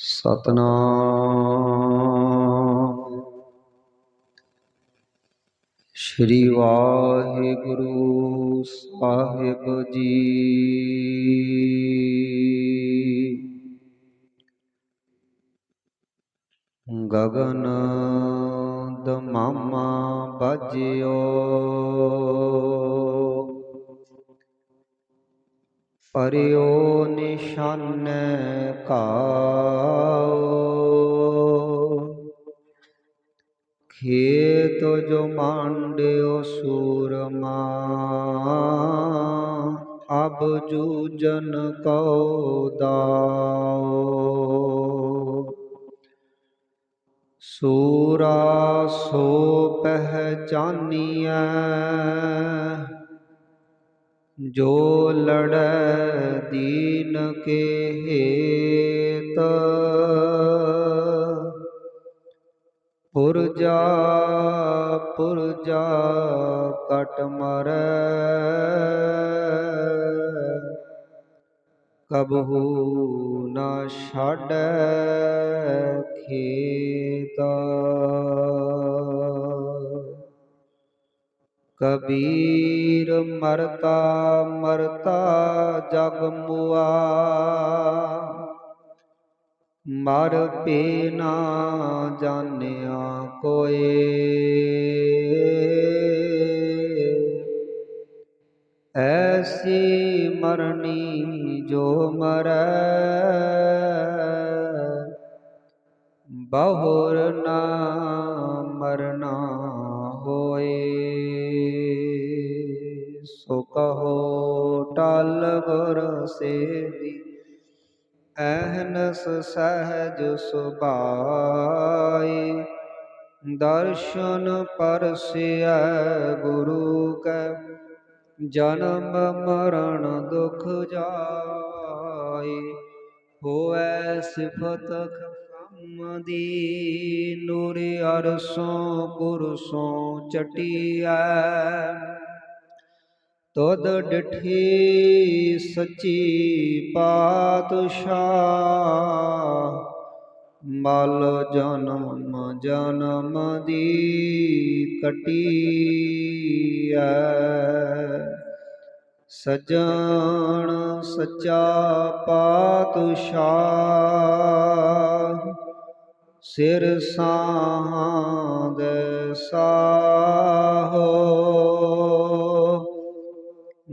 ਸਤਨਾਮ। ਸ਼੍ਰੀ ਵਾਹਿਗੁਰੂ ਸਾਹਿਬ ਜੀ। ਗਗਨ ਦਮਾਮਾ ਬਾਜਿਓ ਪਰਿਓ ਨਿਸ਼ਾਨ ਕਾਓ। ਖੇਤ ਜੋ ਮਾਂਡਿਓ ਸੂਰਮਾ ਅਬ ਜੂਜਨ ਕਉ ਦਾਓ। ਸੂਰਾ ਸੋ ਪਹਿਚਾਨੀਐ ਜੋ ਲੜੈ ਦੀਨ ਕੇ ਹੇਤ ਪੁਰਜਾ ਪੁਰਜਾ ਕਟ ਮਰੈ। ਕਬਹੂ ਨਾ ਛਾੜੈ ਖੇਤ। ਕਬੀਰ ਮਰਤਾ ਮਰਤਾ ਜਗ ਮੁਆ। ਮਰ ਪੇ ਨਾ ਜਾਣਿਆ ਕੋਏ। ਐਸੀ ਮਰਨੀ ਜੋ ਮਰੈ, ਬਹੁਰ ਕਹੋ ਟਲ ਗੁਰ ਸੇਵੀ, ਐਹਨਸ ਸਹਿਜ ਸੁਭਾਈ। ਦਰਸ਼ਨ ਪਰਸਿਐ ਗੁਰੂ ਕੈ, ਜਨਮ ਮਰਨ ਦੁਖ ਜਾਈ। ਹੋਐ ਸਿਫਤ ਖਸਮ ਦੀ ਨੂਰ ਅਰਸੋਂ ਪੁਰਸੋਂ ਚਟਿਆ ਤੁਧ ਡਿਠੀ ਸੱਚੀ ਪਾਤਸ਼ਾਹ। ਮਲ ਜਨਮ ਜਨਮ ਦੀ ਕਟੀਐ। ਸਜਣ ਸੱਚਾ ਪਾਤਸ਼ਾਹ। ਸਿਰ ਸਾਹਾਂ ਦੇ ਸਾਹੋ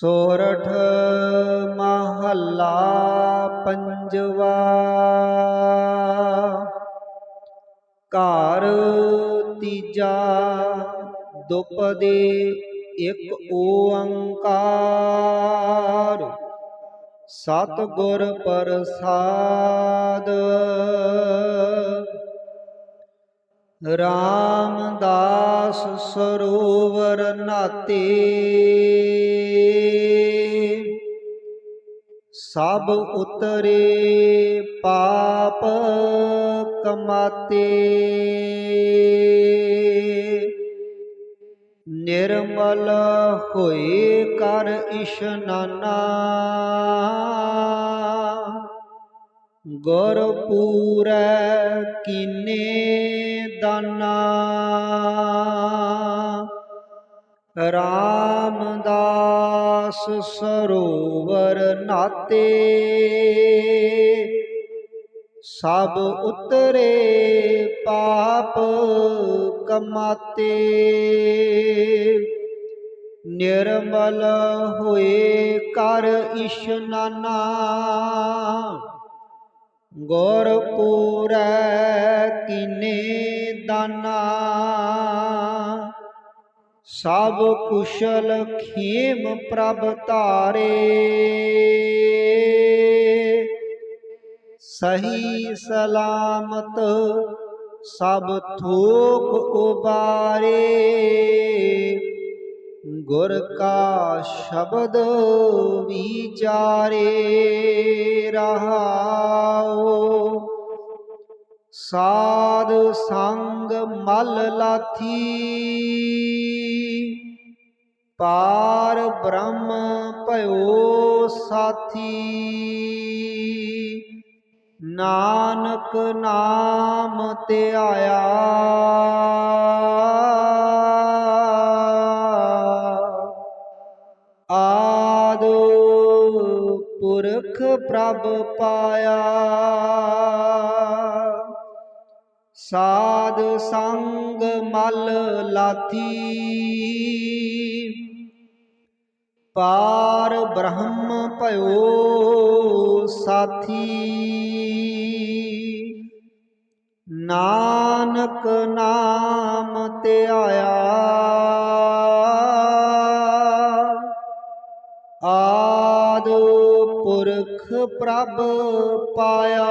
ਸੋਰਠ ਮਹੱਲਾ ਪੰਜਵਾ। ਘਰ ਤੀਜਾ ਦੁਪਦੇ ਇੱਕ ਓੰਕਾਰ। ਸਤ ਗੁਰ ਪ੍ਰਸਾਦ। ਰਾਮਦਾਸ ਸਰੋਵਰ ਨਾਤੇ। ਸਭ ਉਤਰੇ ਪਾਪ ਕਮਾਤੇ। ਨਿਰਮਲ ਹੋਏ ਕਰ ਇਸ਼ਨਾਨਾ ਗੁਰ ਪੂਰੈ ਕੀਨੇ ਦਾਨਾ। ਰਾਮਦਾਸ ਸਰੋਵਰ ਨਾਤੇ। ਸਭ ਉਤਰੇ ਪਾਪ ਕਮਾਤੇ। ਨਿਰਮਲ ਹੋਏ ਕਰ ਇਸ਼ਨਾਨਾ ਗੁਰ ਪੂਰੈ ਕੀਨੇ ਦਾਨਾ। ਸਭ ਕੁਸ਼ਲ ਖੇਮ ਪ੍ਰਭ ਧਾਰੇ। ਸਹੀ ਸਲਾਮਤ ਸਭ ਥੋਕ ਉਬਾਰੇ। ਗੁਰ ਕਾ ਸ਼ਬਦ ਵਿਚਾਰੇ ਰਹਾਓ। ਸਾਧ ਸੰਗ ਮਲ ਲਾਥੀ। ਪਾਰ ਬ੍ਰਹਮ ਭਇਓ ਸਾਥੀ। ਨਾਨਕ ਨਾਮ ਤੇ ਆਇਆ। ਆਦ ਪੁਰਖ ਪ੍ਰਭ ਪਾਇਆ। ਸਾਧ ਸੰਗ ਮਲ ਲਾਥੀ। ਪਾਰ ਬ੍ਰਹਮ ਭਇਓ ਸਾਥੀ। ਨਾਨਕ ਨਾਮ ਧਿਆਇਆ ਆਦ ਪੁਰਖ ਪ੍ਰਭ ਪਾਇਆ।